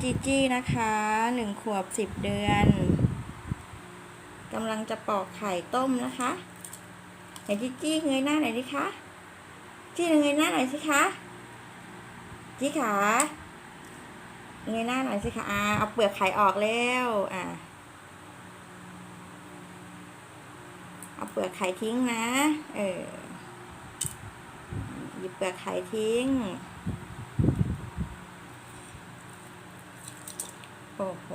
จีจี้นะคะหนึ่งขวบสิบเดือนกำลังจะปอกไข่ต้มนะคะไหนจีจี้เงยหน้าหน่อยดิคะจี้เงยหน้าหน่อยสิคะจี้ขาเงยหน้าหน่อยสิคะอ่าเอาเปลือกไข่ออกแล้วอ่าเอาเปลือกไข่ทิ้งนะ เออหยิบเปลือกไข่ทิ้ง อ้โห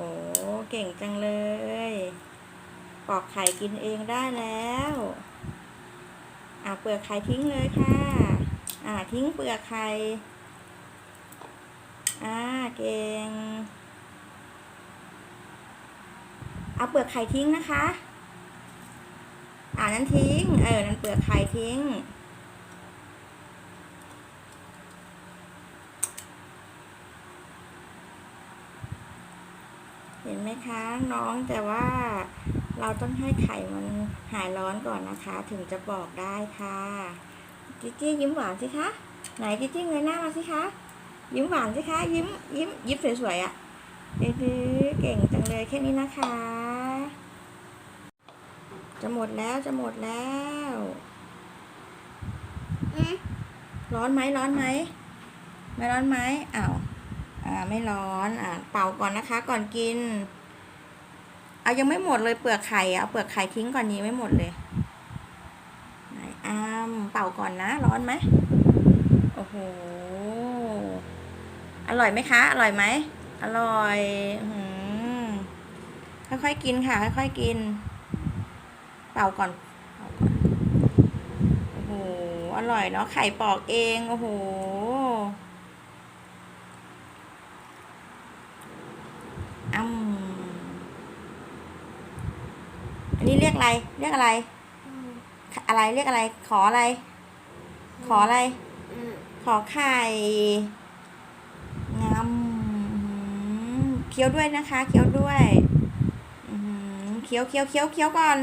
เก่งจังเลย ปอกไข่กินเองได้แล้ว อ่าเปลือกไข่ทิ้งเลยค่ะ อ่าทิ้งเปลือกไข่ อ่าเก่ง เอาเปลือกไข่ทิ้งนะคะ อ่านั้นทิ้ง เออ นั้นเปลือกไข่ทิ้ง เห็นไหมคะน้องแต่ว่าเราต้องให้ไข่มันหายร้อนก่อนนะคะ ถึงจะบอกได้ค่ะจิจี้ยิ้มหวานสิคะไหนจิจี้เงยหน้ามาสิคะยิ้มหวานสิคะยิ้มยิ้มยิ้มสวยๆอะ่ะเด้อเก่งจังเลยแค่นี้นะคะ จะหมดแล้วจะหมดแล้วร้อนไหมร้อนไหมไม่ร้อนไหมอ้าว อ่าไม่ร้อนอ่าเป่าก่อนนะคะ ก่อนกิน เอายังไม่หมดเลยเปลือกไข่เอาเปลือกไข่ทิ้งก่อนนี้ไม่หมดเลยไหนอ้ามเป่าก่อนนะ ร้อนไหมโอ้โหอร่อยไหมคะ อร่อยไหมอร่อยอื้อหือค่อยๆกินค่ะ ค่อยๆกิน เป่าก่อนเป่าก่อนโอ้โหอร่อยเนาะไข่ปอกเองโอ้โห อ้ำอันนี้เรียกอะไร เรียกอะไร อะไรเรียกอะไร ขออะไร ขออะไร ขอไข่งำอื้อหือเคี้ยวด้วยนะคะ เคี้ยวด้วยอื้อหือเคี้ยวเคี้ยวเคี้ยวเคี้ยวก่อน